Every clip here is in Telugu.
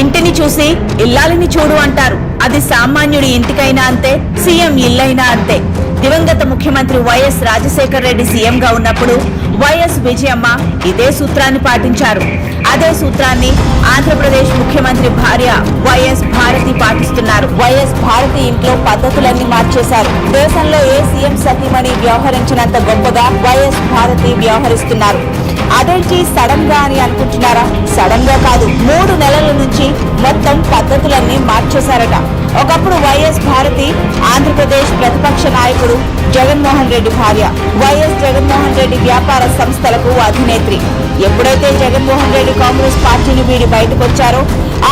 ఇంటిని చూసి ఇల్లాలిని చూడు అంటారు. అది సామాన్యుడి ఇంటికైనా అంతే సీఎం ఇల్లైనా అంతే. దివంగత ముఖ్యమంత్రి వైఎస్ రాజశేఖర రెడ్డి సీఎంగా ఉన్నప్పుడు వైఎస్ విజయమ్మ ఇదే సూత్రాన్ని పాటించారు. అదే సూత్రాన్ని ఆంధ్రప్రదేశ్ ముఖ్యమంత్రి భార్య వైఎస్ భారతి పాటిస్తున్నారు. వైఎస్ భారతి ఇంట్లో పద్ధతులన్నీ మార్చేశారు. దేశంలో ఏ సీఎం సతీమణి వ్యవహరించినంత గొప్పగా వైఎస్ భారతి వ్యవహరిస్తున్నారు. అదేంటి సడన్గా అని అనుకుంటున్నారా? సడన్గా కాదు. మూడు నెలల నుంచి మొత్తం పద్ధతులన్నీ మార్చేశారట. ఒకప్పుడు వైఎస్ భారతి ఆంధ్రప్రదేశ్ ప్రతిపక్ష నాయకుడు జగన్మోహన్ రెడ్డి భార్య. వైఎస్ జగన్మోహన్ రెడ్డి వ్యాపార సంస్థలకు అధినేత్రి. ఎప్పుడైతే జగన్మోహన్ రెడ్డి కాంగ్రెస్ పార్టీని వీడి బయటకొచ్చారో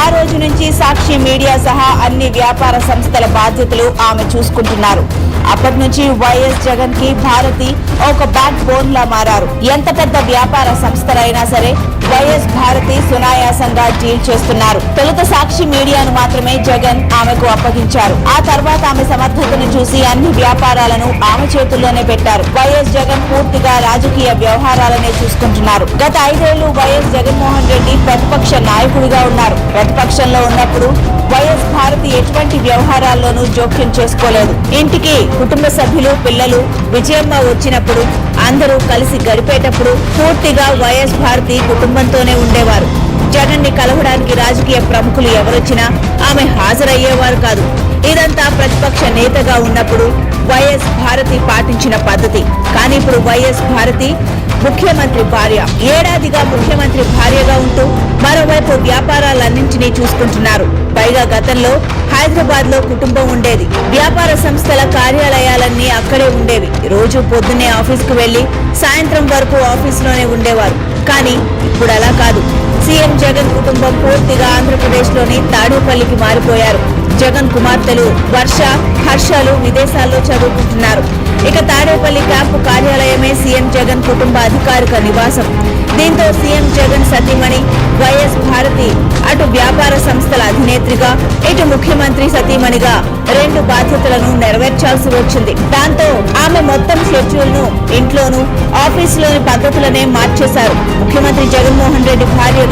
ఆ రోజు నుంచి సాక్షి మీడియా సహా అన్ని వ్యాపార సంస్థల బాధ్యతలు ఆమె చూసుకుంటున్నారు. అప్పటి నుంచి వైఎస్ జగన్కి భారతి ఒక బ్యాక్ బోన్ లా మారారు. ఎంత పెద్ద వ్యాపార సంస్థలైనా సరే వైఎస్ భారతి సునాయాసంగా డీల్ చేస్తున్నారు. తొలుత సాక్షి మీడియాను మాత్రమే జగన్ ఆమెకు అప్పగించారు. ఆ తర్వాత ఆమె సమర్థతను చూసి అన్ని వ్యాపారాలను ఆమె చేతుల్లోనే పెట్టారు. వైఎస్ జగన్ పూర్తిగా రాజకీయ వ్యవహారాలనే చూసుకుంటున్నారు. గత ఐదేళ్ళు వైఎస్ జగన్మోహన్ రెడ్డి ప్రతిపక్ష నాయకుడిగా ఉన్నారు. ప్రతిపక్షంలో ఉన్నప్పుడు వైఎస్ భారతి ఎటువంటి వ్యవహారాల్లోనూ జోక్యం చేసుకోలేదు. ఇంటికి కుటుంబ సభ్యులు పిల్లలు విజయమ్మ వచ్చినప్పుడు అందరూ కలిసి గడిపేటప్పుడు పూర్తిగా వైఎస్ భారతి కుటుంబంతోనే ఉండేవారు. జగన్ని కలవడానికి రాజకీయ ప్రముఖులు ఎవరొచ్చినా ఆమె హాజరయ్యేవారు కాదు. ఇదంతా ప్రతిపక్ష నేతగా ఉన్నప్పుడు వైఎస్ భారతి పాటించిన పద్ధతి. కానీ ఇప్పుడు వైఎస్ భారతి ముఖ్యమంత్రి భార్య. ఏడాదిగా ముఖ్యమంత్రి భార్యగా ఉంటూ మరోవైపు వ్యాపారాలన్నింటినీ చూసుకుంటున్నారు. పైగా గతంలో హైదరాబాద్లో కుటుంబం ఉండేది. వ్యాపార సంస్థల కార్యాలయాలన్నీ అక్కడే ఉండేవి. రోజు పొద్దున్నే ఆఫీస్కు వెళ్ళి సాయంత్రం వరకు ఆఫీస్లోనే ఉండేవారు. కానీ ఇప్పుడు అలా కాదు. సీఎం జగన్ కుటుంబం పూర్తిగా ఆంధ్రప్రదేశ్లోని తాడేపల్లికి మారిపోయారు. జగన్ కుమార్తెలు వర్ష హర్షలు విదేశాల్లో చదువుకుంటున్నారు. ఇక తాడేపల్లి క్యాంపు కార్యాలయమే సీఎం జగన్ కుటుంబ అధికారిక నివాసం. దీంతో సీఎం జగన్ సతీమణి వైఎస్ భారతి అటు వ్యాపార సంస్థల అధినేత్రిగా ఇటు ముఖ్యమంత్రి సతీమణిగా రెండు బాధ్యతలను నెరవేర్చాల్సి వచ్చింది. దాంతో ఆమె మొత్తం షెడ్యూల్ను ఇంట్లోనూ ఆఫీసులోని పద్ధతులనే మార్చేశారు. ముఖ్యమంత్రి జగన్మోహన్ రెడ్డి భార్య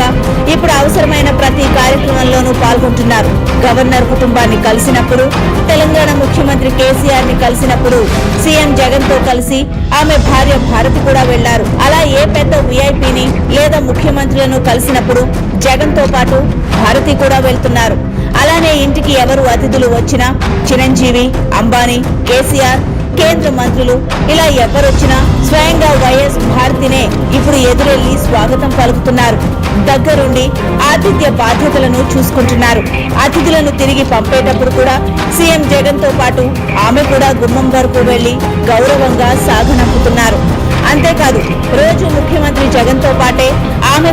పాల్గొంటున్నారు గవర్నర్ కుటుంబాన్ని కలిసినప్పుడు తెలంగాణ ముఖ్యమంత్రి కేసీఆర్ని కలిసినప్పుడు సీఎం జగన్తో కలిసి ఆమె భార్య భారతి కూడా వెళ్ళారు అలా ఏ పెద్ద విఐపిని లేదా ముఖ్యమంత్రులను కలిసినప్పుడు జగన్తో పాటు భారతి కూడా వెళ్తున్నారు. అలానే ఇంటికి ఎవరు అతిథులు వచ్చినా చిరంజీవి అంబానీ కేసీఆర్ కేంద్ర మంత్రులు ఇలా ఎవరొచ్చినా స్వయంగా వైఎస్ భారతినే ఇప్పుడు ఎదురెళ్ళి స్వాగతం పలుకుతున్నారు. దగ్గరుండి ఆతిథ్య బాధ్యతలను చూసుకుంటున్నారు. అతిథులను తిరిగి పంపేటప్పుడు కూడా సీఎం జగన్తో పాటు ఆమె కూడా గుమ్మం వరకు వెళ్ళి గౌరవంగా సాగనంపుతున్నారు. అంతేకాదు రోజు ముఖ్యమంత్రి జగన్తో పాటే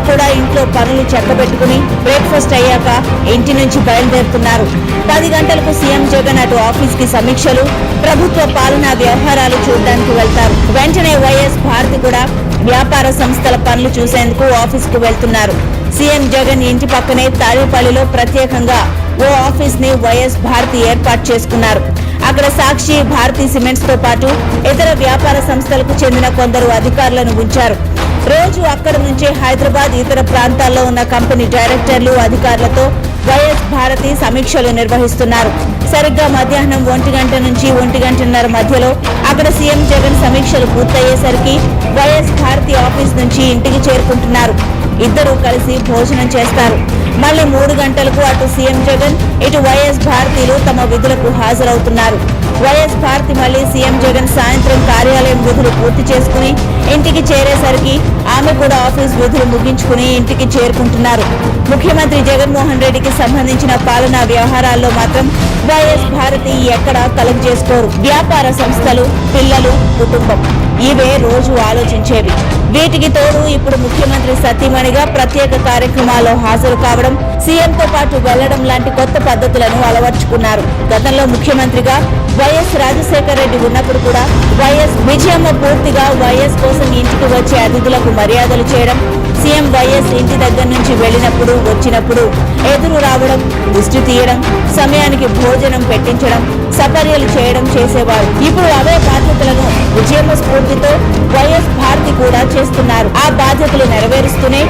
కూడా ఇంట్లో పనులు చెక్కబెట్టుకుని బ్రేక్ఫాస్ట్ అయ్యాక ఇంటి నుంచి బయలుదేరుతున్నారు. పది గంటలకు సీఎం జగన్ అటు ఆఫీస్కి సమీక్షలు ప్రభుత్వ పాలనా వ్యవహారాలు చూడడానికి వెళ్తారు. వెంటనే వైఎస్ భారతి కూడా వ్యాపార సంస్థల పనులు చూసేందుకు ఆఫీస్కు వెళ్తున్నారు. సీఎం జగన్ ఇంటి పక్కనే తాడేపల్లిలో ప్రత్యేకంగా ఓ ఆఫీస్ని వైఎస్ భారతి ఏర్పాటు చేసుకున్నారు. అక్కడ సాక్షి భారతి సిమెంట్స్తో పాటు ఇతర వ్యాపార సంస్థలకు చెందిన కొందరు అధికారులను ఉంచారు. రోజు అక్కడ నుంచే హైదరాబాద్ ఇతర ప్రాంతాల్లో ఉన్న కంపెనీ డైరెక్టర్లు అధికారులతో వైఎస్ భారతి సమీక్షలు నిర్వహిస్తున్నారు. సరిగ్గా మధ్యాహ్నం ఒంటి గంట నుంచి ఒంటి గంటన్నర మధ్యలో అక్కడ సీఎం జగన్ సమీక్షలు పూర్తయ్యేసరికి వైఎస్ భారతి ఆఫీస్ నుంచి ఇంటికి చేరుకుంటున్నారు. ఇద్దరూ కలిసి భోజనం చేస్తారు. మళ్ళీ మూడు గంటలకు అటు సీఎం జగన్ ఇటు వైఎస్ భారతీయులు తమ విధులకు హాజరవుతున్నారు. వైఎస్ భారతి మళ్ళీ సీఎం జగన్ సాయంత్రం కార్యాలయం విధులు పూర్తి చేసుకుని ఇంటికి చేరేసరికి ఆమె కూడా ఆఫీస్ విధులు ముగించుకుని ఇంటికి చేరుకుంటున్నారు. ముఖ్యమంత్రి జగన్మోహన్ రెడ్డికి సంబంధించిన పాలనా వ్యవహారాల్లో మాత్రం వైఎస్ భారతి ఎక్కడా కలెక్ట్ చేసుకోరు వ్యాపార సంస్థలు పిల్లలు కుటుంబం. ఇవే రోజు ఆలోచించేవి. వీటికి తోడు ఇప్పుడు ముఖ్యమంత్రి సతీమణిగా ప్రత్యేక కార్యక్రమాల్లో హాజరు కావడం సీఎంతో పాటు వెళ్ళడం లాంటి కొత్త పద్ధతులను అలవర్చుకున్నారు. గతంలో ముఖ్యమంత్రిగా వైఎస్ రాజశేఖర రెడ్డి ఉన్నప్పుడు కూడా వైఎస్ విజయమ్మ పూర్తిగా వైఎస్ కోసం ఇంటికి వచ్చే అతిథులకు మర్యాదలు చేయడం సీఎం వైఎస్ ఇంటి దగ్గర నుంచి వెళ్ళినప్పుడు వచ్చినప్పుడు ఎదురు రావడం దృష్టి తీయడం సమయానికి భోజనం పెట్టించడం సపర్యలు చేయడం చేసేవారు. ఇప్పుడు అవే బాధ్యతలను విజయమ్మ స్ఫూర్తితో వైఎస్ భారతి కూడా చేస్తున్నారు. ఆ బాధ్యతలు నెరవేరుస్తూనే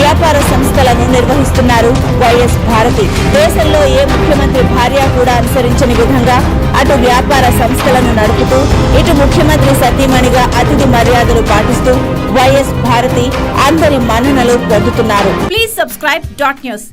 వ్యాపార సంస్థలను నిర్వహిస్తున్నారు వైఎస్ భారతి. దేశంలో ఏ ముఖ్యమంత్రి భార్య కూడా అనుసరించని విధంగా అటు వ్యాపార సంస్థలను నడుపుతూ ఇటు ముఖ్యమంత్రి సతీమణిగా అతిథి మర్యాదలు పాటిస్తూ వైఎస్ భారతి అందరి మన్ననలు పొందుతున్నారు. Please subscribe dot news